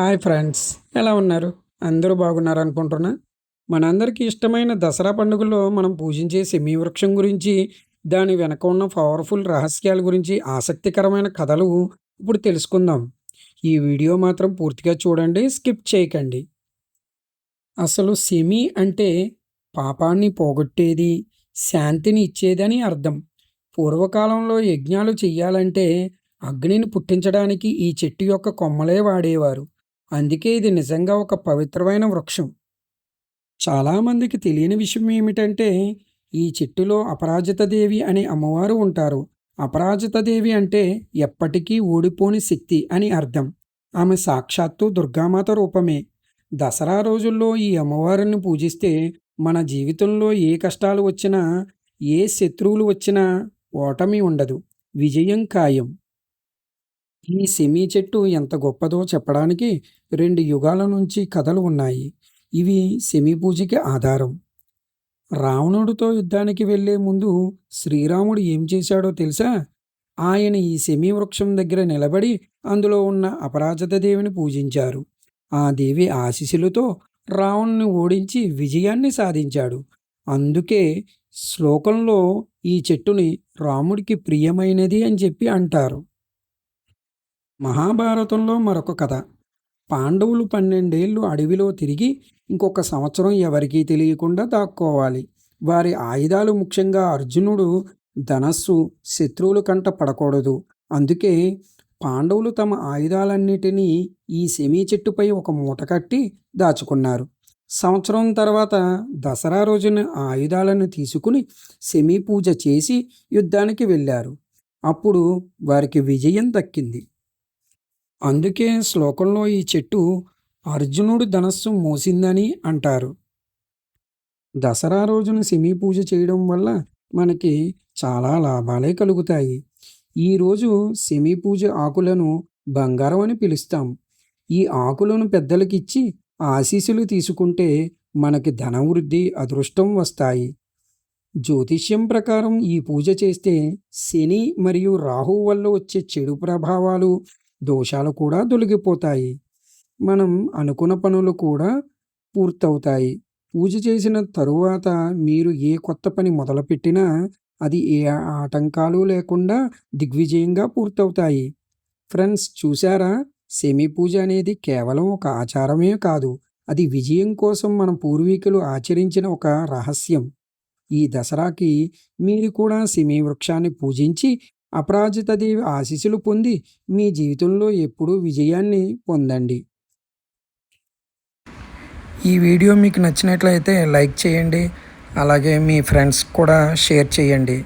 Hi friends ఎలా ఉన్నారు? అందరూ బాగున్నారు అనుకుంటున్నా? మనందరికీ ఇష్టమైన దసరా పండుగలో మనం పూజించే సెమీ వృక్షం గురించి దాని వెనక ఉన్న పవర్ఫుల్ రహస్యాల గురించి ఆసక్తికరమైన కథలు ఇప్పుడు తెలుసుకుందాం. ఈ వీడియో మాత్రం పూర్తిగా చూడండి స్కిప్ చేయకండి. అసలు సెమి అంటే పాపాన్ని పోగొట్టేది శాంతిని ఇచ్చేదని అర్థం. పూర్వకాలంలో యజ్ఞాలు చెయ్యాలంటే అగ్నిని పుట్టించడానికి ఈ చెట్టు యొక్క కొమ్మలే వాడేవారు. అందుకే ఇది నిజంగా ఒక పవిత్రమైన వృక్షం. చాలామందికి తెలియని విషయం ఏమిటంటే ఈ చెట్టులో అపరాజిత దేవి అనే అమ్మవారు ఉంటారు. అపరాజిత దేవి అంటే ఎప్పటికీ ఓడిపోని శక్తి అని అర్థం. ఆమె సాక్షాత్తు దుర్గామాత రూపమే. దసరా రోజుల్లో ఈ అమ్మవారిని పూజిస్తే మన జీవితంలో ఏ కష్టాలు వచ్చినా ఏ శత్రువులు వచ్చినా ఓటమి ఉండదు. విజయం ఖాయం. ఈ సెమీ చెట్టు ఎంత గొప్పదో చెప్పడానికి రెండు యుగాల నుంచి కథలు ఉన్నాయి. ఇవి సెమీ పూజకి ఆధారం. రావణుడితో యుద్ధానికి వెళ్ళే ముందు శ్రీరాముడు ఏం చేశాడో తెలుసా? ఆయన ఈ సెమీ వృక్షం దగ్గర నిలబడి అందులో ఉన్న అపరాజిత దేవిని పూజించారు. ఆ దేవి ఆశీస్సులతో రావణ్ణి ఓడించి విజయాన్ని సాధించాడు. అందుకే శ్లోకంలో ఈ చెట్టుని రాముడికి ప్రియమైనది అని చెప్పి అంటారు. మహాభారతంలో మరొక కథ. పాండవులు పన్నెండేళ్ళు అడవిలో తిరిగి ఇంకొక సంవత్సరం ఎవరికీ తెలియకుండా దాక్కోవాలి. వారి ఆయుధాలు ముఖ్యంగా అర్జునుడు ధనస్సు శత్రువుల కంట పడకూడదు. అందుకే పాండవులు తమ ఆయుధాలన్నిటినీ ఈ సెమీ చెట్టుపై ఒక మూట కట్టి దాచుకున్నారు. సంవత్సరం తర్వాత దసరా రోజున ఆయుధాలను తీసుకుని సెమీ పూజ చేసి యుద్ధానికి వెళ్ళారు. అప్పుడు వారికి విజయం దక్కింది. అందుకే శ్లోకంలో ఈ చెట్టు అర్జునుడు ధనస్సు మోసిందని అంటారు. దసరా రోజున సెమీ పూజ చేయడం వల్ల మనకి చాలా లాభాలే కలుగుతాయి. ఈరోజు సిమీ పూజ ఆకులను బంగారం అని పిలుస్తాం. ఈ ఆకులను పెద్దలకిచ్చి ఆశీస్సులు తీసుకుంటే మనకి ధనవృద్ధి అదృష్టం వస్తాయి. జ్యోతిష్యం ప్రకారం ఈ పూజ చేస్తే శని మరియు రాహు వల్ల వచ్చే చెడు ప్రభావాలు దోషాలు కూడా తొలగిపోతాయి మనం అనుకున్న పనులు కూడా పూర్తవుతాయి. పూజ చేసిన తరువాత మీరు ఏ కొత్త పని మొదలుపెట్టినా అది ఏ ఆటంకాలు లేకుండా దిగ్విజయంగా పూర్తవుతాయి. ఫ్రెండ్స్ చూసారా సెమీ పూజ అనేది కేవలం ఒక ఆచారమే కాదు. అది విజయం కోసం మన పూర్వీకులు ఆచరించిన ఒక రహస్యం. ఈ దసరాకి మీరు కూడా సెమీ వృక్షాన్ని పూజించి అపరాజిత దేవి ఆశీస్సులు పొంది మీ జీవితంలో ఎప్పుడూ విజయాన్ని పొందండి. ఈ వీడియో మీకు నచ్చినట్లయితే లైక్ చేయండి. అలాగే మీ ఫ్రెండ్స్ కూడా షేర్ చేయండి.